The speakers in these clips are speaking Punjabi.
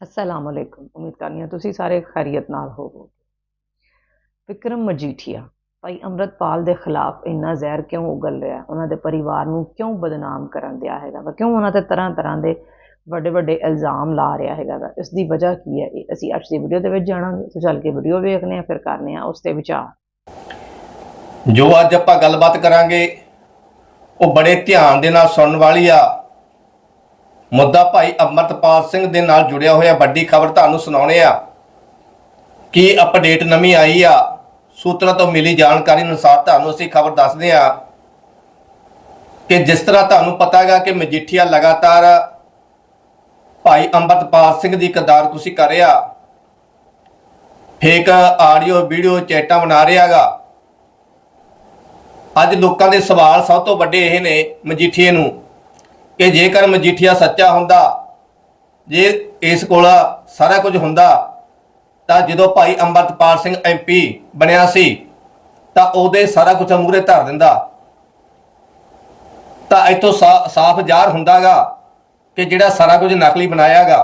ਅਸਲਾਮ ਅਲੈਕੁਮ ਉਮੀਦ ਕਰਨੀ ਹਾਂ ਤੁਸੀਂ ਸਾਰੇ ਖੈਰੀਅਤ ਨਾਲ ਹੋਵੋਗੇ। ਵਿਕਰਮ ਮਜੀਠੀਆ, ਭਾਈ ਅੰਮ੍ਰਿਤਪਾਲ ਦੇ ਖਿਲਾਫ ਇੰਨਾ ਜ਼ਹਿਰ ਕਿਉਂ ਉਗਲ ਰਿਹਾ ਉਹਨਾਂ ਦੇ ਪਰਿਵਾਰ ਨੂੰ ਕਿਉਂ ਬਦਨਾਮ ਕਰਨ ਦਿਆ ਹੈਗਾ ਵਾ? ਕਿਉਂ ਉਹਨਾਂ ਤੇ ਤਰ੍ਹਾਂ ਤਰ੍ਹਾਂ ਦੇ ਵੱਡੇ ਵੱਡੇ ਇਲਜ਼ਾਮ ਲਾ ਰਿਹਾ ਹੈਗਾ ਵਾ? ਇਸ ਦੀ ਵਜ੍ਹਾ ਕੀ ਹੈ? ਇਹ ਅਸੀਂ ਅੱਜ ਦੀ ਵੀਡੀਓ ਦੇ ਵਿੱਚ ਜਾਣਾਂਗੇ। ਸੋ ਚੱਲ ਕੇ ਵੀਡੀਓ ਵੇਖਦੇ ਹਾਂ, ਫਿਰ ਕਰਨੇ ਆ ਉਸ ਤੇ ਵਿਚਾਰ। ਜੋ ਅੱਜ ਆਪਾਂ ਗੱਲਬਾਤ ਕਰਾਂਗੇ, ਉਹ ਬੜੇ ਧਿਆਨ ਦੇ ਨਾਲ ਸੁਣਨ ਵਾਲੀ ਆ। ਮੁੱਦਾ ਭਾਈ ਅਮਰਤਪਾਲ ਸਿੰਘ ਦੇ ਨਾਲ ਜੁੜਿਆ ਹੋਇਆ ਵੱਡੀ ਖਬਰ ਤੁਹਾਨੂੰ ਸੁਣਾਉਣੇ ਆ। ਕੀ ਅਪਡੇਟ ਨਵੀਂ ਆਈ ਆ? ਸੂਤਰਾਂ ਤੋਂ ਮਿਲੀ ਜਾਣਕਾਰੀ ਅਨੁਸਾਰ ਤੁਹਾਨੂੰ ਅਸੀਂ ਖਬਰ ਦੱਸਦੇ ਆ ਕਿ ਜਿਸ ਤਰ੍ਹਾਂ ਤੁਹਾਨੂੰ ਪਤਾ ਹੈਗਾ ਕਿ ਮਜੀਠੀਆ ਲਗਾਤਾਰ ਭਾਈ ਅੰਮ੍ਰਿਤਪਾਲ ਸਿੰਘ ਦੀ ਕਦਾਰ ਤੁਸੀਂ ਕਰ ਰਿਹਾ। ਫੇਕ ਆਡੀਓ, ਵੀਡੀਓ, ਚੈਟਾਂ ਬਣਾ ਰਿਹਾਗਾ ਅੱਜ ਲੋਕਾਂ ਦੇ ਸਵਾਲ ਸਭ ਤੋਂ ਵੱਡੇ ਇਹ ਨੇ ਮਜੀਠੀਏ ਨੂੰ ਕਿ ਜੇਕਰ ਮਜੀਠੀਆ ਸੱਚਾ ਹੁੰਦਾ, ਜੇ ਇਸ ਕੋਲ ਸਾਰਾ ਕੁਝ ਹੁੰਦਾ, ਤਾਂ ਜਦੋਂ ਭਾਈ ਅੰਮ੍ਰਿਤਪਾਲ ਸਿੰਘ ਐਮਪੀ ਬਣਿਆ ਸੀ, ਤਾਂ ਉਹਦੇ ਸਾਰਾ ਕੁਝ ਮੂਹਰੇ ਧਰ ਦਿੰਦਾ। ਤਾਂ ਇਤੋਂ ਸਾਫ਼ ਜ਼ਾਹਰ ਹੁੰਦਾਗਾ ਕਿ ਜਿਹੜਾ ਸਾਰਾ ਕੁਝ ਨਕਲੀ ਬਣਾਇਆਗਾ।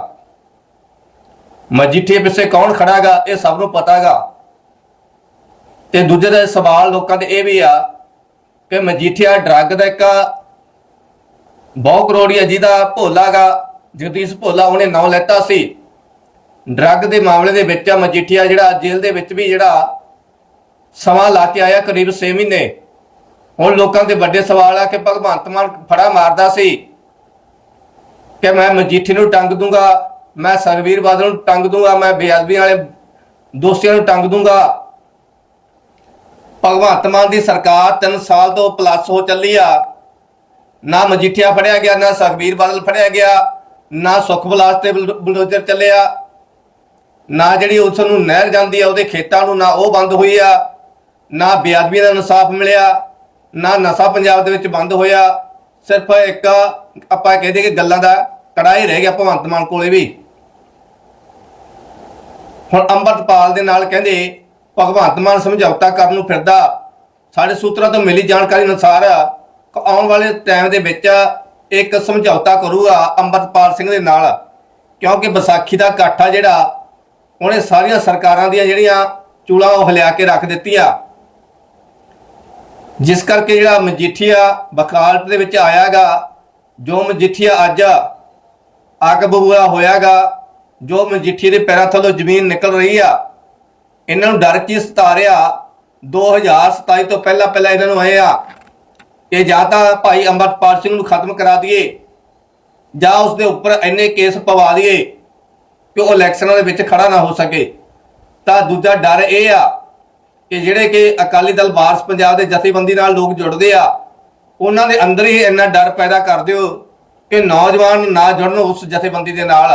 ਮਜੀਠੀਏ ਪਿੱਛੇ ਕੌਣ ਖੜਾਗਾ, ਇਹ ਸਭ ਨੂੰ ਪਤਾਗਾ। ਤੇ ਦੂਜੇ ਦਾ ਸਵਾਲ ਲੋਕਾਂ ਦੇ ਇਹ ਵੀ ਆ ਕਿ ਮਜੀਠੀਆ ਡਰੱਗ ਦਾ ਇੱਕ ਬਹੁ ਕਰੋੜੀਆ ਜਿਹਦਾ ਭੋਲਾਗਾ ਜਗਦੀਸ਼ ਭੋਲਾ, ਉਹਨੇ ਨਾਂ ਲੈਤਾ ਸੀ। ਡਰੱਗ ਦੇ ਮਾਮਲੇ ਦੇ ਵਿੱਚ ਮਜੀਠੀਆ, ਜਿਹੜਾ ਜੇਲ੍ਹ ਦੇ ਵਿੱਚ ਵੀ ਜਿਹੜਾ ਸਮਾਂ ਲਾ ਕੇ ਆਇਆ ਕਰੀਬ 6 ਮਹੀਨੇ। ਹੁਣ ਲੋਕਾਂ ਦੇ ਵੱਡੇ ਸਵਾਲ ਆ ਕਿ ਭਗਵੰਤ ਮਾਨ ਫੜਾ ਮਾਰਦਾ ਸੀ। ਕਿ ਮੈਂ ਮਜੀਠੀ ਨੂੰ ਟੰਗ ਦੂੰਗਾ, ਮੈਂ ਸਰਵੀਰ ਬਾਦਲ ਨੂੰ ਟੰਗ ਦੂੰਗਾ, ਮੈਂ ਬੇਅਦਬੀ ਵਾਲੇ ਦੋਸ਼ੀਆਂ ਨੂੰ ਟੰਗ ਦੂੰਗਾ। ਭਗਵੰਤ ਮਾਨ ਦੀ ਸਰਕਾਰ 3 ਸਾਲ ਤੋਂ ਪਲੱਸ ਹੋ ਚੱਲੀ ਆ। ਨਾ ਮਜੀਠੀਆ ਫੜਿਆ ਗਿਆ, ਨਾ ਸੁਖਬੀਰ ਬਾਦਲ ਫੜਿਆ ਗਿਆ, ਨਾ ਸੁਖ ਤੇ ਬੁਲ- ਚੱਲਿਆ, ਨਾ ਜਿਹੜੀ ਉਸ ਨੂੰ ਨਹਿਰ ਜਾਂਦੀ ਆ, ਉਹਦੇ ਖੇਤਾਂ ਨੂੰ ਨਾ ਉਹ ਬੰਦ ਹੋਈ ਆ, ਨਾ ਬੇਅਦਬੀ ਦਾ ਇਨਸਾਫ ਮਿਲਿਆ, ਨਾ ਨਸ਼ਾ ਪੰਜਾਬ ਦੇ ਵਿੱਚ ਬੰਦ ਹੋਇਆ, ਸਿਰਫ ਇੱਕ ਆਪਾਂ ਕਹਦੇ ਕਿ ਗੱਲਾਂ ਦਾ ਕੜਾ ਹੀ ਰਹਿ ਗਿਆ ਭਗਵੰਤ ਮਾਨ ਕੋਲੇ ਵੀ। ਹੁਣ ਅੰਮ੍ਰਿਤਪਾਲ ਦੇ ਨਾਲ ਕਹਿੰਦੇ, ਭਗਵੰਤ ਮਾਨ ਸਮਝੌਤਾ ਕਰਨ ਨੂੰ ਫਿਰਦਾ, ਸਾਡੇ ਸੂਤਰਾਂ ਤੋਂ ਮਿਲੀ ਜਾਣਕਾਰੀ ਅਨੁਸਾਰ ਆਉਣ ਵਾਲੇ ਟਾਈਮ ਦੇ ਵਿੱਚ ਇੱਕ ਸਮਝੌਤਾ ਕਰੂਗਾ ਅੰਮ੍ਰਿਤਪਾਲ ਸਿੰਘ ਦੇ ਨਾਲ, ਕਿਉਂਕਿ ਵਿਸਾਖੀ ਦਾ ਇਕੱਠ ਆ ਜਿਹੜਾ, ਉਹਨੇ ਸਾਰੀਆਂ ਸਰਕਾਰਾਂ ਦੀਆਂ ਜਿਹੜੀਆਂ ਚੂਲਾਂ ਉਹ ਹਲਿਆ ਕੇ ਰੱਖ ਦਿੱਤੀਆਂ। ਜਿਸ ਕਰਕੇ ਜਿਹੜਾ ਮਜੀਠੀਆ ਵਕਾਲਤ ਦੇ ਵਿੱਚ ਆਇਆਗਾ, ਜੋ ਮਜੀਠੀਆ ਅੱਜ ਅੱਗ ਬਬੂਆ ਹੋਇਆਗਾ, ਜੋ ਮਜੀਠੀ ਦੇ ਪੈਰਾਂ ਥੱਲੋਂ ਜ਼ਮੀਨ ਨਿਕਲ ਰਹੀ ਆ, ਇਹਨਾਂ ਨੂੰ ਡਰ ਕੀ ਸਤਾ ਰਿਹਾ? 2027 ਤੋਂ ਪਹਿਲਾਂ ਪਹਿਲਾਂ ਇਹਨਾਂ ਨੂੰ ਆਏ ਆ। ਕਿ ਜਾਂ ਤਾਂ ਭਾਈ ਅੰਮ੍ਰਿਤਪਾਲ ਸਿੰਘ ਨੂੰ ਖਤਮ ਕਰਾ ਦਈਏ, ਜਾਂ ਉਸ ਦੇ ਉੱਪਰ ਇੰਨੇ ਕੇਸ ਪਵਾ ਦਈਏ ਕਿ ਉਹ ਇਲੈਕਸ਼ਨਾਂ ਦੇ ਵਿੱਚ ਖੜਾ ਨਾ ਹੋ ਸਕੇ। ਤਾਂ ਦੂਜਾ ਡਰ ਇਹ ਆ ਕਿ ਜਿਹੜੇ ਕਿ ਅਕਾਲੀ ਦਲ ਵਾਰਸ ਪੰਜਾਬ ਦੇ ਜਥੇਬੰਦੀ ਨਾਲ ਲੋਕ ਜੁੜਦੇ ਆ, ਉਹਨਾਂ ਦੇ ਅੰਦਰ ਹੀ ਇੰਨਾ ਡਰ ਪੈਦਾ ਕਰ ਦਿਓ ਕਿ ਨੌਜਵਾਨ ਨਾ ਜੁੜਨ ਉਸ ਜਥੇਬੰਦੀ ਦੇ ਨਾਲ,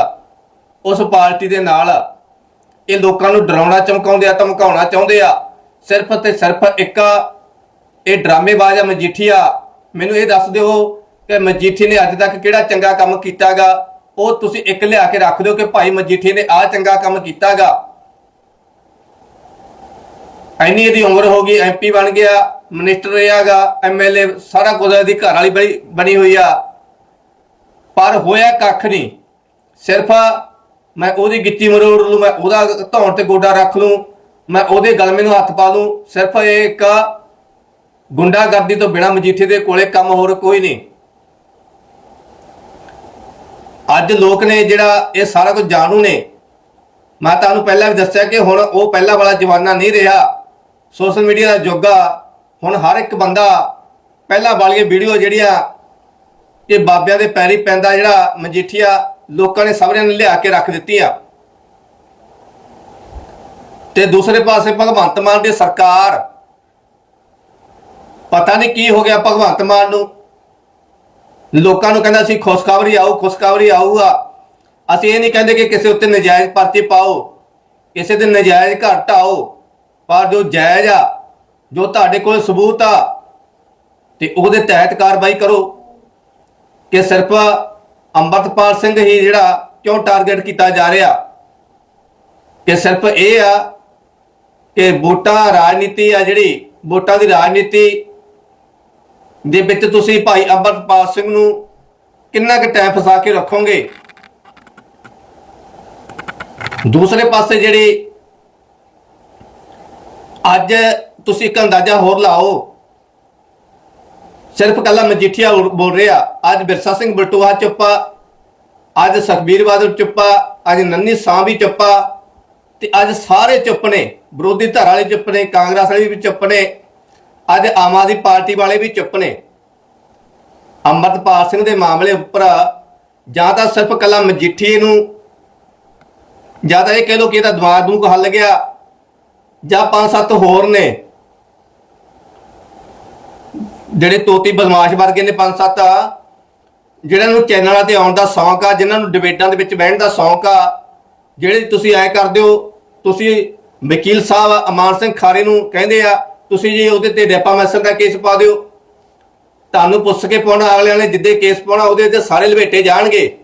ਉਸ ਪਾਰਟੀ ਦੇ ਨਾਲ। ਇਹ ਲੋਕਾਂ ਨੂੰ ਡਰਾਉਣਾ, ਚਮਕਾਉਂਦੇ ਆ, ਧਮਕਾਉਣਾ ਚਾਹੁੰਦੇ ਆ, ਸਿਰਫ ਤੇ ਸਿਰਫ ਇੱਕ ਇਹ ਡਰਾਮੇਬਾਜ਼ ਆ ਮਜੀਠੀਆ ਮੈਨੂੰ ਇਹ ਦੱਸ ਦਿਓ ਕਿ ਮਜੀਠੀ ਨੇ ਅੱਜ ਤੱਕ ਕਿਹੜਾ ਚੰਗਾ ਕੰਮ ਕੀਤਾਗਾ? ਉਹ ਤੁਸੀਂ ਇੱਕ ਲਿਆ ਕੇ ਰੱਖ ਦਿਓ ਕਿ ਭਾਈ ਮਜੀਠੀ ਨੇ ਆਹ ਚੰਗਾ ਕੰਮ ਕੀਤਾਗਾ। ਐਨੀ ਇਹਦੀ ਉਮਰ ਹੋ ਗਈ ਐਮਪੀ ਬਣ ਗਿਆ, ਮਿਨਿਸਟਰ ਰਿਹਾਗਾ ਐਮਐਲਏ ਸਾਰਾ ਕੁਝ ਇਹਦੀ ਘਰ ਵਾਲੀ ਬਣੀ ਬਣੀ ਹੋਈ ਆ। ਪਰ ਹੋਇਆ ਕੱਖ ਨਹੀਂ। ਸਿਰਫ ਮੈਂ ਉਹਦੀ ਗਿੱਤੀ ਮਰੋੜ ਲੂ, ਮੈਂ ਉਹਦਾ ਧੌਣ ਤੇ ਗੋਡਾ ਰੱਖ ਲੂੰ, ਮੈਂ ਉਹਦੇ ਗਲਮੇ ਨੂੰ ਹੱਥ ਪਾ ਲੂੰ। ਸਿਰਫ ਇਹ ਇੱਕ ਗੁੰਡਾਗਰਦੀ ਤੋਂ ਬਿਨਾ ਮਜੀਠੇ ਦੇ ਕੋਲੇ ਕੰਮ ਹੋਰ ਕੋਈ ਨਹੀਂ। ਅੱਜ ਲੋਕ ਨੇ ਜਿਹੜਾ ਇਹ ਸਾਰਾ ਕੁਝ ਜਾਣੂ ਨੇ, ਮੈਂ ਤੁਹਾਨੂੰ ਪਹਿਲਾਂ ਵੀ ਦੱਸਿਆ ਕਿ ਹੁਣ ਉਹ ਪਹਿਲਾਂ ਵਾਲਾ ਜਵਾਨਾ ਨਹੀਂ ਰਿਹਾ। ਸੋਸ਼ਲ ਮੀਡੀਆ ਦਾ ਯੁੱਗ ਆ, ਹੁਣ ਹਰ ਇੱਕ ਬੰਦਾ ਪਹਿਲਾਂ ਵਾਲੀਆਂ ਵੀਡੀਓ ਜਿਹੜੀਆਂ ਇਹ ਬਾਬਿਆਂ ਦੇ ਪੈਰੀ ਪੈਂਦਾ ਜਿਹੜਾ ਮਜੀਠੀਆ ਲੋਕਾਂ ਨੇ ਸਭਰਿਆਂ ਨੇ ਲਿਆ ਕੇ ਰੱਖ ਦਿੱਤੀਆਂ। ਤੇ ਦੂਸਰੇ ਪਾਸੇ ਭਗਵੰਤ ਮਾਨ ਦੀ ਸਰਕਾਰ ਪਤਾ ਨਹੀਂ ਕੀ ਹੋ ਗਿਆ ਭਗਵੰਤ ਮਾਨ ਨੂੰ। ਲੋਕਾਂ ਨੂੰ ਕਹਿੰਦਾ ਸੀ, ਖੁਸ਼ਖਬਰੀ ਆਊ, ਖੁਸ਼ਖਬਰੀ ਆਊਗਾ। ਅਸੀਂ ਇਹ ਨਹੀਂ ਕਹਿੰਦੇ ਕਿ ਕਿਸੇ ਉੱਤੇ ਨਜਾਇਜ਼ ਪਰਚੇ ਪਾਓ, ਕਿਸੇ ਦੇ ਨਜਾਇਜ਼ ਘਰ ਢਾਓ, ਪਰ ਜੋ ਜਾਇਜ਼ ਆ, ਜੋ ਤੁਹਾਡੇ ਕੋਲ ਸਬੂਤ ਆ, ਤੇ ਉਹਦੇ ਤਹਿਤ ਕਾਰਵਾਈ ਕਰੋ। ਕਿ ਸਿਰਫ ਅੰਮ੍ਰਿਤਪਾਲ ਸਿੰਘ ਹੀ ਜਿਹੜਾ ਕਿਉਂ ਟਾਰਗੇਟ ਕੀਤਾ ਜਾ ਰਿਹਾ? ਕਿ ਸਿਰਫ ਇਹ ਆ ਕਿ ਵੋਟਾਂ ਰਾਜਨੀਤੀ ਆ ਜਿਹੜੀ, ਵੋਟਾਂ ਦੀ ਰਾਜਨੀਤੀ ਦੇ ਵਿੱਚ ਤੁਸੀਂ ਭਾਈ ਅੰਮ੍ਰਿਤਪਾਲ ਸਿੰਘ ਨੂੰ ਕਿੰਨਾ ਕੁ ਟਾਈਮ ਫਸਾ ਕੇ ਰੱਖੋਗੇ? ਦੂਸਰੇ ਪਾਸੇ ਜਿਹੜੀ ਅੱਜ ਤੁਸੀਂ ਇੱਕ ਅੰਦਾਜ਼ਾ ਹੋਰ ਲਾਓ। ਸਿਰਫ ਕੱਲਾ ਮਜੀਠੀਆ ਬੋਲ- ਰਿਹਾ, ਅੱਜ ਬਿਰਸਾ ਸਿੰਘ ਬਲਟੋਹਾ ਚੁੱਪਾ, ਅੱਜ ਸੁਖਬੀਰ ਬਾਦਲ ਚੁੱਪਾ, ਅੱਜ ਨੰਨੀ ਸਾਹ ਵੀ ਚੁੱਪਾ ਤੇ ਅੱਜ ਸਾਰੇ ਚੁੱਪ ਨੇ, ਵਿਰੋਧੀ ਧਿਰ ਵਾਲੇ ਚੁੱਪ ਨੇ, ਕਾਂਗਰਸ ਵਾਲੇ ਵੀ ਚੁੱਪ ਨੇ। ਅੱਜ ਆਮ ਆਦਮੀ ਪਾਰਟੀ ਵਾਲੇ ਵੀ ਚੁੱਪ ਨੇ। ਅੰਮ੍ਰਿਤਪਾਲ ਸਿੰਘ ਦੇ ਮਾਮਲੇ ਉੱਪਰ ਜਾਂ ਤਾਂ ਸਿਰਫ ਕੱਲਾ ਮਜੀਠੀਏ ਨੂੰ ਜਾਂ ਤਾਂ ਇਹ ਕਹਿ ਲੋ ਕਿ ਇਹਦਾ ਦਿਮਾਗ ਨੂੰ ਹੱਲ ਗਿਆ ਜਾਂ ਪੰਜ ਸੱਤ ਹੋਰ ਨੇ। ਜਿਹੜੇ ਤੋਤੀ ਬਦਮਾਸ਼ ਵਰਗੇ ਨੇ ਪੰਜ ਸੱਤ ਜਿਹੜਿਆਂ ਨੂੰ ਚੈਨਲਾਂ ਤੇ ਆਉਣ ਦਾ ਸ਼ੌਂਕ ਆ ਜਿਨ੍ਹਾਂ ਨੂੰ ਡਿਬੇਟਾਂ ਦੇ ਵਿੱਚ ਬਹਿਣ ਦਾ ਸ਼ੌਂਕ ਆ, ਜਿਹੜੇ ਤੁਸੀਂ ਐ ਕਰਦੇ ਹੋ, ਤੁਸੀਂ ਵਕੀਲ ਸਾਹਿਬ ਅਮਾਨ ਸਿੰਘ ਖਾਰੇ ਨੂੰ ਕਹਿੰਦੇ ਆ ਤੁਸੀਂ ਜੀ ਉਹਦੇ ਤੇ ਡੈਪਾਮੇਸ਼ਨ ਦਾ ਕੇਸ ਪਾ ਦਿਓ, ਤੁਹਾਨੂੰ ਪੁੱਛ ਕੇ ਪਾਉਣਾ ਅਗਲਿਆਂ ਨੇ ਜਿੱਦੇ ਕੇਸ ਪਾਉਣਾ, ਉਹਦੇ ਤੇ ਸਾਰੇ ਲਵੇਟੇ ਜਾਣਗੇ।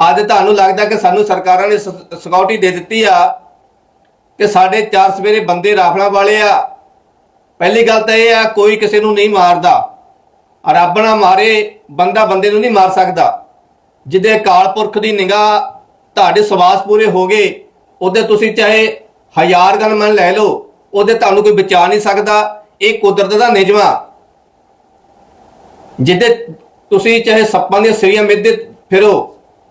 ਅੱਜ ਤੁਹਾਨੂੰ ਲੱਗਦਾ ਕਿ ਸਾਨੂੰ ਸਰਕਾਰਾਂ ਨੇ ਸਿਕਿਉਰਿਟੀ ਦੇ ਦਿੱਤੀ ਆ, ਕਿ ਸਾਡੇ ਚਾਰ ਸਵੇਰੇ ਬੰਦੇ ਰਾਫਲਾਂ ਵਾਲੇ ਆ। ਪਹਿਲੀ ਗੱਲ ਤਾਂ ਇਹ ਆ, ਕੋਈ ਕਿਸੇ ਨੂੰ ਨਹੀਂ ਮਾਰਦਾ। ਰੱਬ ਨਾ ਮਾਰੇ, ਬੰਦਾ ਬੰਦੇ ਨੂੰ ਨਹੀਂ ਮਾਰ ਸਕਦਾ। ਜਿਹਦੇ ਅਕਾਲ ਪੁਰਖ ਦੀ ਨਿਗਾਹ ਤੁਹਾਡੇ ਸਵਾਸ ਪੂਰੇ ਹੋ ਗਏ, ਉਹਦੇ ਤੁਸੀਂ ਚਾਹੇ ਹਜ਼ਾਰ ਗਨਮੈਨ ਲੈ ਲਓ ਉਹਦੇ ਤੁਹਾਨੂੰ ਕੋਈ ਬਚਾ ਨਹੀਂ ਸਕਦਾ, ਇਹ ਕੁਦਰਤ ਦਾ ਨਿਯਮ। ਆ ਜਿੱਦੇ ਤੁਸੀਂ ਚਾਹੇ ਸੱਪਾਂ ਦੀਆਂ ਸਿਰੀਆਂ ਮਿੱਧੇ ਫਿਰੋ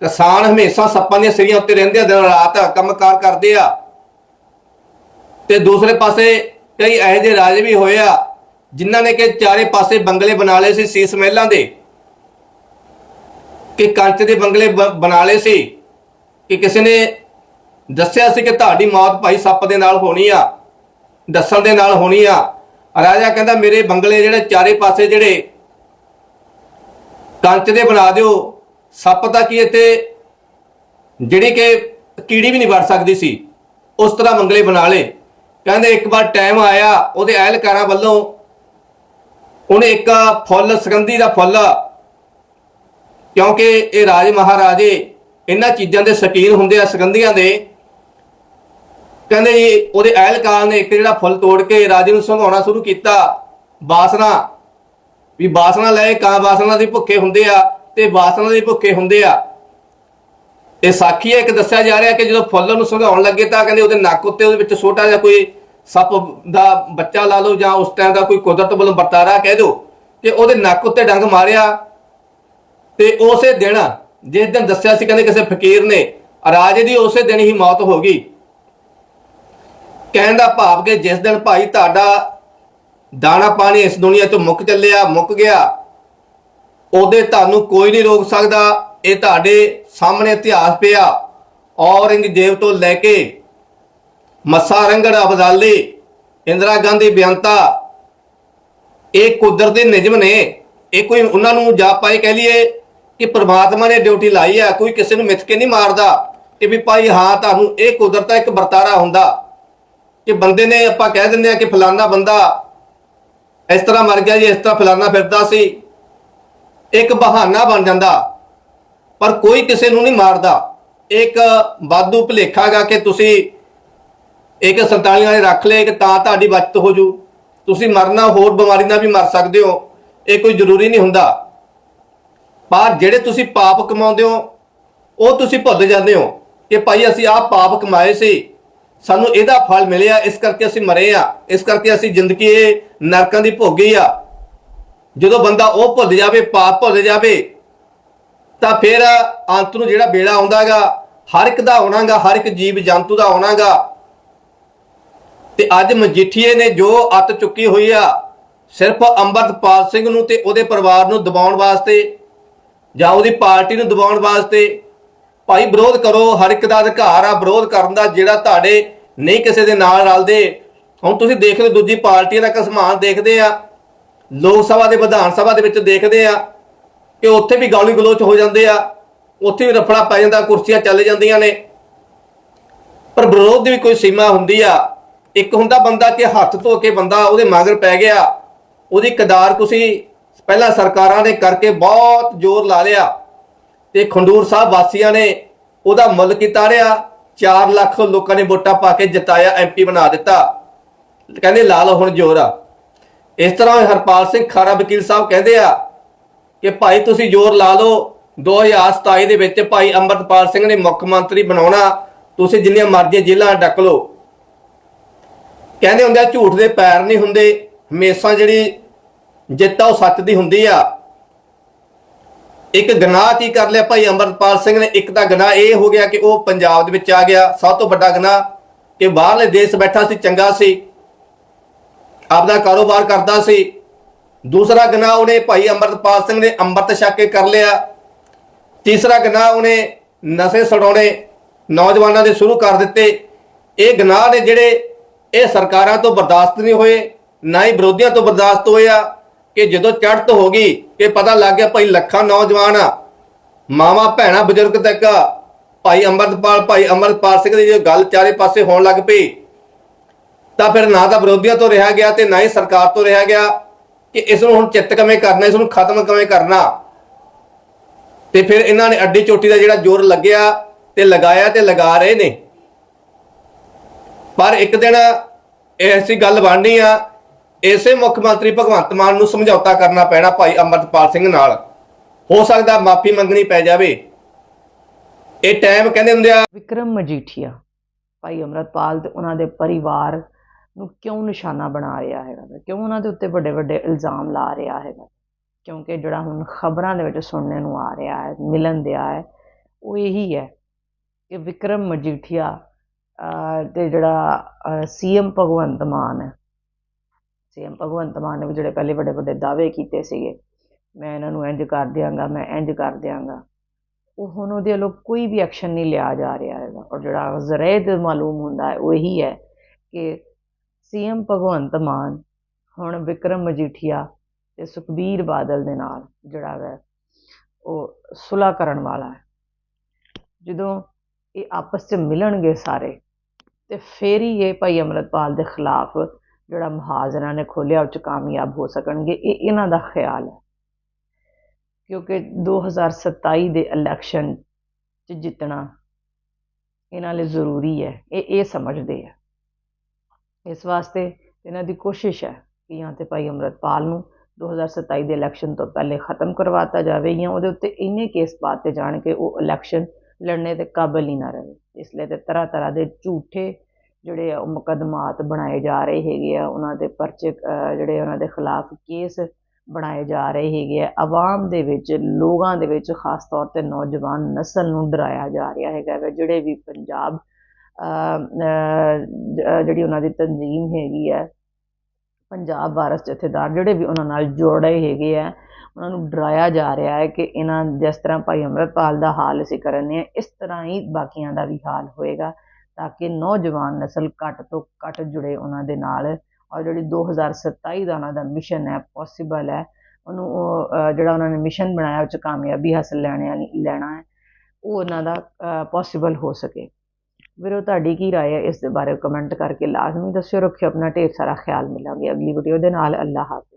ਕਿਸਾਨ ਹਮੇਸ਼ਾ ਸੱਪਾਂ ਦੀਆਂ ਸਿਰੀਆਂ ਉੱਤੇ ਰਹਿੰਦੇ ਆ, ਦਿਨ ਰਾਤ ਕੰਮਕਾਰ ਕਰਦੇ ਆ। ਤੇ ਦੂਸਰੇ ਪਾਸੇ ਕਈ ਇਹੋ ਜਿਹੇ ਰਾਜੇ ਵੀ ਹੋਏ ਆ, ਜਿਨ੍ਹਾਂ ਨੇ ਕਿ ਚਾਰੇ ਪਾਸੇ ਬੰਗਲੇ ਬਣਾ ਲਏ ਸੀ ਸੀਸ ਮਹਿਲਾਂ ਦੇ। ਕਿ ਕੰਚ ਦੇ ਬੰਗਲੇ ਬ- ਬਣਾ ਲਏ ਸੀ। ਕਿ ਕਿਸੇ ਨੇ ਦੱਸਿਆ ਸੀ ਕਿ ਤੁਹਾਡੀ ਮੌਤ ਭਾਈ ਸੱਪ ਦੇ ਨਾਲ ਹੋਣੀ ਆ। ਦੱਸਣ ਦੇ ਨਾਲ ਹੋਣੀ ਆ। ਰਾਜਾ ਕਹਿੰਦਾ, ਮੇਰੇ ਬੰਗਲੇ ਜਿਹੜੇ ਚਾਰੇ ਪਾਸੇ ਜਿਹੜੇ ਕੰਚ ਦੇ ਬਣਾ ਦਿਓ। ਸੱਪ ਤਾਂ ਕੀ ਇੱਥੇ ਜਿਹੜੀ ਕਿ ਕੀੜੀ ਵੀ ਨਹੀਂ ਵੜ ਸਕਦੀ ਸੀ, ਉਸ ਤਰ੍ਹਾਂ ਬੰਗਲੇ ਬਣਾ ਲਏ। ਕਹਿੰਦੇ, ਇੱਕ ਵਾਰ ਟਾਈਮ ਆਇਆ, ਉਹਦੇ ਅਹਿਲਕਾਰਾਂ ਵੱਲੋਂ ਉਹਨੇ ਇੱਕ ਫੁੱਲ, ਸੁਗੰਧੀ ਦਾ ਫੁੱਲ ਕਿਉਂਕਿ ਇਹ ਰਾਜ ਮਹਾਰਾਜੇ ਇਹਨਾਂ ਚੀਜ਼ਾਂ ਦੇ ਸ਼ਕੀਨ ਹੁੰਦੇ ਆ, ਸੁਗੰਧੀਆਂ ਦੇ। ਕਹਿੰਦੇ ਜੀ, ਉਹਦੇ ਅਹਿਲਕਾਰ ਨੇ ਇੱਕ ਜਿਹੜਾ ਫੁੱਲ ਤੋੜ ਕੇ ਰਾਜੇ ਨੂੰ ਸੰਘਾਉਣਾ ਸ਼ੁਰੂ ਕੀਤਾ। ਬਾਸਨਾ, ਵੀ ਬਾਸਨਾ ਲਏ ਕਾਂ ਬਾਸਨਾ ਦੇ ਭੁੱਖੇ ਹੁੰਦੇ ਆ ਤੇ ਬਾਸਨਾ ਦੇ ਭੁੱਖੇ ਹੁੰਦੇ ਆ। ਇਹ ਸਾਖੀ ਹੈ ਇੱਕ ਦੱਸਿਆ ਜਾ ਰਿਹਾ ਕਿ ਜਦੋਂ ਫੁੱਲ ਨੂੰ ਸੰਘਾਉਣ ਲੱਗੇ ਤਾਂ ਕਹਿੰਦੇ ਉਹਦੇ ਨੱਕ ਉੱਤੇ ਉਹਦੇ ਵਿੱਚ ਛੋਟਾ ਜਿਹਾ ਕੋਈ ਸੱਪ ਦਾ ਬੱਚਾ ਲਾ ਲਓ ਜਾਂ ਉਸ ਟਾਈਮ ਦਾ ਕੋਈ ਕੁਦਰਤ ਵੱਲੋਂ ਵਰਤਾਰਾ ਕਹਿ ਦਿਓ ਕਿ ਉਹਦੇ ਨੱਕ ਉੱਤੇ ਡੰਗ ਮਾਰਿਆ। ਤੇ ਉਸੇ ਦਿਨ, ਜਿਸ ਦਿਨ ਦੱਸਿਆ ਸੀ ਕਹਿੰਦੇ ਕਿਸੇ ਫਕੀਰ ਨੇ, ਰਾਜੇ ਦੀ ਉਸੇ ਦਿਨ ਹੀ ਮੌਤ ਹੋ ਗਈ। ਕਹਿਣ ਦਾ ਭਾਵ ਕਿ ਜਿਸ ਦਿਨ ਭਾਈ ਤੁਹਾਡਾ ਦਾਣਾ ਪਾਣੀ ਇਸ ਦੁਨੀਆ ਤੋਂ ਮੁੱਕ ਚੱਲਿਆ, ਮੁੱਕ ਗਿਆ, ਉਹਦੇ ਤੁਹਾਨੂੰ ਕੋਈ ਨਹੀਂ ਰੋਕ ਸਕਦਾ। ਇਹ ਤੁਹਾਡੇ ਸਾਹਮਣੇ ਇਤਿਹਾਸ ਪਿਆ। ਔਰੰਗਜ਼ੇਬ ਤੋਂ ਲੈ ਕੇ ਮੱਸਾ ਰੰਗੜ ਅਬਦਾਲੀ ਇੰਦਰਾ ਗਾਂਧੀ ਬੇਅੰਤਾ, ਇਹ ਕੁਦਰਤ ਦੇ ਨਿਯਮ ਨੇ, ਇਹ ਕੋਈ ਉਹਨਾਂ ਨੂੰ ਜਾ ਪਾਏ ਕਹਿ ਲਈਏ ਕਿ ਪ੍ਰਮਾਤਮਾ ਨੇ ਡਿਊਟੀ ਲਾਈ ਆ, ਕੋਈ ਕਿਸੇ ਨੂੰ ਮਿੱਥ ਕੇ ਨਹੀਂ ਮਾਰਦਾ ਕਿ ਵੀ ਭਾਈ ਹਾਂ, ਤੁਹਾਨੂੰ ਇਹ ਕੁਦਰਤ ਦਾ ਇੱਕ ਵਰਤਾਰਾ ਹੁੰਦਾ। ਕਿ ਬੰਦੇ ਨੇ ਆਪਾਂ ਕਹਿ ਦਿੰਦੇ ਆ ਕਿ ਫਲਾਨਾ ਬੰਦਾ ਇਸ ਤਰ੍ਹਾਂ ਮਰ ਗਿਆ ਜੀ, ਇਸ ਤਰ੍ਹਾਂ ਫਲਾਨਾ ਫਿਰਦਾ ਸੀ। ਇੱਕ ਬਹਾਨਾ ਬਣ ਜਾਂਦਾ, ਪਰ ਕੋਈ ਕਿਸੇ ਨੂੰ ਨਹੀਂ ਮਾਰਦਾ। ਇੱਕ ਬਾਦੂ ਭਲੇਖਾਗਾ ਕਿ ਤੁਸੀਂ ਇੱਕ 47 ਵਾਲੇ ਰੱਖ ਲਏ ਕਿ ਤਾਂ ਤੁਹਾਡੀ ਬਚਤ ਹੋ ਜੂ। ਤੁਸੀਂ ਮਰਨਾ, ਹੋਰ ਬਿਮਾਰੀ ਨਾਲ ਵੀ ਮਰ ਸਕਦੇ ਹੋ। ਇਹ ਕੋਈ ਜ਼ਰੂਰੀ ਨਹੀਂ ਹੁੰਦਾ। ਪਰ ਜਿਹੜੇ ਤੁਸੀਂ ਪਾਪ ਕਮਾਉਂਦੇ ਹੋ, ਉਹ ਤੁਸੀਂ ਭੁੱਲ ਜਾਂਦੇ ਹੋ ਕਿ ਭਾਈ ਅਸੀਂ ਆਹ ਪਾਪ ਕਮਾਏ ਸੀ। ਸਾਨੂੰ ਇਹਦਾ ਫਲ ਮਿਲਿਆ, ਇਸ ਕਰਕੇ ਅਸੀਂ ਮਰੇ ਆ, ਇਸ ਕਰਕੇ ਅਸੀਂ ਜ਼ਿੰਦਗੀ ਨਰਕਾਂ ਦੀ ਭੋਗੀ ਆ। ਜਦੋਂ ਬੰਦਾ ਉਹ ਭੁੱਲ ਜਾਵੇ, ਪਾਪ ਭੁੱਲ ਜਾਵੇ, ਤਾਂ ਫਿਰ ਅੰਤ ਨੂੰ ਜਿਹੜਾ ਵੇਲਾ ਆਉਂਦਾਗਾ, ਹਰ ਇੱਕ ਦਾ ਆਉਣਾਗਾ ਹਰ ਇੱਕ ਜੀਵ ਜੰਤੂ ਦਾ ਆਉਣਾਗਾ ਤੇ ਅੱਜ ਮਜੀਠੀਏ ਨੇ ਜੋ ਅੱਤ ਚੁੱਕੀ ਹੋਈ ਆ, ਸਿਰਫ ਅੰਮ੍ਰਿਤਪਾਲ ਸਿੰਘ ਨੂੰ ਤੇ ਉਹਦੇ ਪਰਿਵਾਰ ਨੂੰ ਦਬਾਉਣ ਵਾਸਤੇ ਜਾਂ ਉਹਦੀ ਪਾਰਟੀ ਨੂੰ ਦਬਾਉਣ ਵਾਸਤੇ ਭਾਈ ਵਿਰੋਧ ਕਰੋ, ਹਰ ਇੱਕ ਦਾ ਅਧਿਕਾਰ ਆ, ਵਿਰੋਧ ਕਰਨ ਦਾ ਜਿਹੜਾ ਤੁਹਾਡੇ ਨਹੀਂ ਕਿਸੇ ਦੇ ਨਾਲ ਰਲਦੇ। ਹੁਣ ਤੁਸੀਂ ਦੇਖ ਲਓ ਦੂਜੀ ਪਾਰਟੀਆਂ ਦਾ ਕਸਮਾਨ ਦੇਖਦੇ ਆ, ਲੋਕ ਸਭਾ ਦੇ, ਵਿਧਾਨ ਸਭਾ ਦੇ ਵਿੱਚ ਦੇਖਦੇ ਆ ਕਿ ਉੱਥੇ ਵੀ ਗਾਲੀ ਗਲੋਚ ਹੋ ਜਾਂਦੇ ਆ, ਉੱਥੇ ਵੀ ਰਫੜਾ ਪੈ ਜਾਂਦਾ, ਕੁਰਸੀਆਂ ਚੱਲ ਜਾਂਦੀਆਂ ਨੇ। ਪਰ ਵਿਰੋਧ ਦੀ ਵੀ ਕੋਈ ਸੀਮਾ ਹੁੰਦੀ ਆ। ਇੱਕ ਹੁੰਦਾ ਬੰਦਾ ਕਿ ਹੱਥ ਧੋ ਕੇ ਬੰਦਾ ਉਹਦੇ ਮਗਰ ਪੈ ਗਿਆ, ਉਹਦੀ ਕਦਾਰ ਤੁਸੀਂ ਪਹਿਲਾਂ ਸਰਕਾਰਾਂ ਨੇ ਕਰਕੇ ਬਹੁਤ ਜ਼ੋਰ ਲਾ ਲਿਆ। ਤੇ ਖੰਡੂਰ ਸਾਹਿਬ ਵਾਸੀਆਂ ਨੇ ਉਹਦਾ ਮੁੱਲ ਕੀ ਤਾਰਿਆ 4 ਲੱਖ ਲੋਕਾਂ ਨੇ ਵੋਟਾਂ ਪਾ ਕੇ ਜਿਤਾਇਆ ਐਮਪੀ ਬਣਾ ਦਿੱਤਾ। ਕਹਿੰਦੇ ਲਾ ਲਓ ਹੁਣ ਜ਼ੋਰ ਆ। ਇਸ ਤਰ੍ਹਾਂ ਹਰਪਾਲ ਸਿੰਘ ਖਾਰਾ ਵਕੀਲ ਸਾਹਿਬ ਕਹਿੰਦੇ ਆ ਕਿ ਭਾਈ ਤੁਸੀਂ ਜ਼ੋਰ ਲਾ ਲਓ। 2027 ਦੇ ਵਿੱਚ ਭਾਈ ਅੰਮ੍ਰਿਤਪਾਲ ਸਿੰਘ ਨੇ ਮੁੱਖ ਮੰਤਰੀ ਬਣਾਉਣਾ। ਤੁਸੀਂ ਜਿੰਨੀਆਂ ਮਰਜ਼ੀ ਜੇਲ੍ਹਾਂ ਡੱਕ ਲਓ। ਕਹਿੰਦੇ ਹੁੰਦੇ ਆ, ਝੂਠ ਦੇ ਪੈਰ ਨਹੀਂ ਹੁੰਦੇ। ਹਮੇਸ਼ਾ ਜਿਹੜੀ ਜਿੱਤ ਆ, ਉਹ ਸੱਚ ਦੀ ਹੁੰਦੀ ਆ। ਇੱਕ ਗੁਨਾਹ ਕੀ ਕਰ ਲਿਆ ਭਾਈ ਅਮਰਪਾਲ ਸਿੰਘ ਨੇ? ਇੱਕ ਤਾਂ ਗੁਨਾਹ ਇਹ ਹੋ ਗਿਆ ਕਿ ਉਹ ਪੰਜਾਬ ਦੇ ਵਿੱਚ ਆ ਗਿਆ। ਸਭ ਤੋਂ ਵੱਡਾ ਗੁਨਾਹ ਕਿ ਬਾਹਰਲੇ ਦੇਸ਼ ਬੈਠਾ ਸੀ, ਚੰਗਾ ਸੀ। ਆਪਦਾ ਕਾਰੋਬਾਰ ਕਰਦਾ ਸੀ। ਦੂਸਰਾ ਗੁਨਾਹ ਉਹਨੇ ਭਾਈ ਅਮਰਪਾਲ ਸਿੰਘ ਨੇ ਅੰਮ੍ਰਿਤ ਛਕ ਕੇ ਕਰ ਲਿਆ। ਤੀਸਰਾ ਗੁਨਾਹ ਉਹਨੇ ਨਸ਼ੇ ਛਡਾਉਣੇ ਨੌਜਵਾਨਾਂ ਦੇ ਸ਼ੁਰੂ ਕਰ ਦਿੱਤੇ। ਇਹ ਗੁਨਾਹ ਨੇ ਜਿਹੜੇ ਇਹ ਸਰਕਾਰਾਂ ਤੋਂ ਬਰਦਾਸ਼ਤ ਨਹੀਂ ਹੋਏ, ਨਾ ਹੀ ਵਿਰੋਧੀਆਂ ਤੋਂ ਬਰਦਾਸ਼ਤ ਹੋਇਆ ਕਿ ਜਦੋਂ ਚੜ੍ਹਤ ਹੋ ਗਈ ਕਿ ਪਤਾ ਲੱਗ ਗਿਆ ਭਾਈ ਲੱਖਾਂ ਨੌਜਵਾਨ ਆ। ਮਾਵਾ, ਭੈਣਾ, ਬਜ਼ੁਰਗ ਤੱਕ ਭਾਈ ਅੰਮ੍ਰਿਤਪਾਲ ਭਾਈ ਅੰਮ੍ਰਿਤਪਾਲ ਸਿੰਘ ਦੀ ਜੋ ਗੱਲ ਚਾਰੇ ਪਾਸੇ ਹੋਣ ਲੱਗ ਪਈ, ਤਾਂ ਫਿਰ ਨਾ ਤਾਂ ਵਿਰੋਧੀਆਂ ਤੋਂ ਰਿਹਾ ਗਿਆ ਤੇ ਨਾ ਹੀ ਸਰਕਾਰ ਤੋਂ ਰਿਹਾ ਗਿਆ ਕਿ ਇਸ ਨੂੰ ਹੁਣ ਚਿੱਤ ਕਿਵੇਂ ਕਰਨਾ, ਇਸ ਨੂੰ ਖਤਮ ਕਿਵੇਂ ਕਰਨਾ। ਤੇ ਫਿਰ ਇਹਨਾਂ ਨੇ ਅੱਡੀ ਚੋਟੀ ਦਾ ਜਿਹੜਾ ਜ਼ੋਰ ਲੱਗਿਆ ਤੇ ਲਗਾਇਆ ਤੇ ਲਗਾ ਰਹੇ ਨੇ। ਪਰ ਇੱਕ ਦਿਨ ਐਸੀ ਗੱਲ ਬਣਨੀ ਆ ਇਸੇ ਮੁੱਖ ਮੰਤਰੀ ਭਗਵੰਤ ਮਾਨ ਨੂੰ ਸਮਝੌਤਾ ਕਰਨਾ ਪੈਣਾ ਭਾਈ ਅਮਰਤਪਾਲ ਸਿੰਘ ਨਾਲ। ਹੋ ਸਕਦਾ ਮਾਫੀ ਮੰਗਣੀ ਪੈ ਜਾਵੇ। ਇਹ ਟਾਈਮ ਕਹਿੰਦੇ ਹੁੰਦੇ ਆ ਵਿਕਰਮ ਮਜੀਠੀਆ, ਭਾਈ ਅਮਰਤਪਾਲ ਤੇ ਉਹਨਾਂ ਦੇ ਪਰਿਵਾਰ ਨੂੰ ਕਿਉਂ ਨਿਸ਼ਾਨਾ ਬਣਾ ਰਿਹਾ ਹੈਗਾ ਕਿਉਂ ਉਹਨਾਂ ਦੇ ਉੱਤੇ ਵੱਡੇ ਵੱਡੇ ਇਲਜ਼ਾਮ ਲਾ ਰਿਹਾ ਹੈਗਾ? ਕਿਉਂਕਿ ਜਿਹੜਾ ਹੁਣ ਖਬਰਾਂ ਦੇ ਵਿੱਚ ਸੁਣਨ ਨੂੰ ਆ ਰਿਹਾ ਹੈ, ਮਿਲਣ ਦਿਆ ਹੈ, ਉਹ ਇਹੀ ਹੈ ਕਿ ਵਿਕਰਮ ਮਜੀਠੀਆ ਤੇ ਜਿਹੜਾ ਸੀਐਮ ਭਗਵੰਤ ਮਾਨ ਹੈ ਸੀਐਮ ਭਗਵੰਤ ਮਾਨ ਨੇ ਵੀ ਜਿਹੜੇ ਪਹਿਲੇ ਵੱਡੇ ਵੱਡੇ ਦਾਅਵੇ ਕੀਤੇ ਸੀਗੇ, ਮੈਂ ਇਹਨਾਂ ਨੂੰ ਇੰਜ ਕਰ ਦਿਆਂਗਾ, ਮੈਂ ਇੰਜ ਕਰ ਦਿਆਂਗਾ। ਉਹ ਹੁਣ ਉਹਦੇ ਵੱਲੋਂ ਕੋਈ ਵੀ ਐਕਸ਼ਨ ਨਹੀਂ ਲਿਆ ਜਾ ਰਿਹਾ ਹੈਗਾ। ਔਰ ਜਿਹੜਾ ਜ਼ਰੈਦ ਮਾਲੂਮ ਹੁੰਦਾ ਹੈ, ਉਹ ਇਹੀ ਹੈ ਕਿ ਸੀਐਮ ਭਗਵੰਤ ਮਾਨ ਹੁਣ ਵਿਕਰਮ ਮਜੀਠੀਆ ਤੇ ਸੁਖਬੀਰ ਬਾਦਲ ਦੇ ਨਾਲ ਜਿਹੜਾ ਹੈ ਉਹ ਸੁਲ੍ਹਾ ਕਰਨ ਵਾਲਾ ਹੈ। ਜਦੋਂ ਇਹ ਆਪਸ 'ਚ ਮਿਲਣਗੇ ਸਾਰੇ, ਤੇ ਫੇਰ ਹੀ ਇਹ ਭਾਈ ਅਮਰਤਪਾਲ ਦੇ ਖਿਲਾਫ ਜਿਹੜਾ ਮਹਾਜ਼ ਇਹਨਾਂ ਨੇ ਖੋਲਿਆ ਉਹ 'ਚ ਕਾਮਯਾਬ ਹੋ ਸਕਣਗੇ। ਇਹ ਇਹਨਾਂ ਦਾ ਖਿਆਲ ਹੈ। ਕਿਉਂਕਿ 2027 ਦੇ ਇਲੈਕਸ਼ਨ 'ਚ ਜਿੱਤਣਾ ਇਹਨਾਂ ਲਈ ਜ਼ਰੂਰੀ ਹੈ। ਇਹ ਇਹ ਸਮਝਦੇ ਆ। ਇਸ ਵਾਸਤੇ ਇਹਨਾਂ ਦੀ ਕੋਸ਼ਿਸ਼ ਹੈ ਕਿ ਜਾਂ ਤੇ ਭਾਈ ਅਮਰਤਪਾਲ ਨੂੰ 2027 ਦੇ ਇਲੈਕਸ਼ਨ ਤੋਂ ਪਹਿਲੇ ਖਤਮ ਕਰਵਾਤਾ ਜਾਵੇ ਜਾਂ ਉਹਦੇ ਉੱਤੇ ਇੰਨੇ ਕੇਸ ਪਾਤੇ ਜਾਣ ਕਿ ਉਹ ਇਲੈਕਸ਼ਨ ਲੜਨੇ ਦੇ ਕਾਬਿਲ ਹੀ ਨਾ ਰਹੇ। ਇਸ ਲਈ ਤੇ ਤਰ੍ਹਾਂ ਤਰ੍ਹਾਂ ਦੇ ਝੂਠੇ ਜਿਹੜੇ ਆ ਉਹ ਮੁਕੱਦਮਾਤ ਬਣਾਏ ਜਾ ਰਹੇ ਹੈਗੇ ਆ, ਉਹਨਾਂ ਦੇ ਪਰਚੇ ਜਿਹੜੇ ਉਹਨਾਂ ਦੇ ਖਿਲਾਫ ਕੇਸ ਬਣਾਏ ਜਾ ਰਹੇ ਹੈਗੇ ਆ। ਆਵਾਮ ਦੇ ਵਿੱਚ, ਲੋਕਾਂ ਦੇ ਵਿੱਚ ਖਾਸ ਤੌਰ ਤੇ ਨੌਜਵਾਨ ਨਸਲ ਨੂੰ ਡਰਾਇਆ ਜਾ ਰਿਹਾ ਹੈਗਾ ਵਾ, ਜਿਹੜੇ ਵੀ ਪੰਜਾਬ ਜਿਹੜੀ ਉਹਨਾਂ ਦੀ ਤਨਜ਼ੀਮ ਹੈਗੀ ਹੈ ਪੰਜਾਬ ਵਾਰਸ ਜਥੇਦਾਰ ਜਿਹੜੇ ਵੀ ਉਹਨਾਂ ਨਾਲ ਜੁੜੇ ਹੈਗੇ ਆ, ਉਹਨਾਂ ਨੂੰ ਡਰਾਇਆ ਜਾ ਰਿਹਾ ਹੈ ਕਿ ਇਹਨਾਂ ਜਿਸ ਤਰ੍ਹਾਂ ਭਾਈ ਅੰਮ੍ਰਿਤਪਾਲ ਦਾ ਹਾਲ ਅਸੀਂ ਕਰਨੇ ਆ, ਇਸ ਤਰ੍ਹਾਂ ਹੀ ਬਾਕੀਆਂ ਦਾ ਵੀ ਹਾਲ ਹੋਏਗਾ। ਤਾਂ ਕਿ ਨੌਜਵਾਨ ਨਸਲ ਘੱਟ ਤੋਂ ਘੱਟ ਜੁੜੇ ਉਹਨਾਂ ਦੇ ਨਾਲ ਔਰ ਜਿਹੜੀ 2027 ਦਾ ਉਹਨਾਂ ਦਾ ਮਿਸ਼ਨ ਹੈ ਪੋਸੀਬਲ ਹੈ ਉਹਨੂੰ ਉਹ ਅਹ, ਜਿਹੜਾ ਉਹਨਾਂ ਨੇ ਮਿਸ਼ਨ ਬਣਾਇਆ ਉਹ 'ਚ ਕਾਮਯਾਬੀ ਹਾਸਲ ਲੈਣੇ ਵਾਲੀ ਲੈਣਾ ਹੈ ਉਹ ਉਹਨਾਂ ਦਾ ਪੋਸੀਬਲ ਹੋ ਸਕੇ ਵੀਰੋ ਤੁਹਾਡੀ ਕੀ رائے ਹੈ ਇਸ ਦੇ ਬਾਰੇ ਕਮੈਂਟ ਕਰਕੇ ਲਾਜ਼ਮੀ ਦੱਸਿਓ ਰੱਖਿਓ ਆਪਣਾ ਢੇਰ ਸਾਰਾ ਖਿਆਲ ਮਿਲਾਂਗੇ ਅਗਲੀ ਵੀਡੀਓ ਦੇ ਨਾਲ ਅੱਲਾਹ ਹਾਫਿਜ਼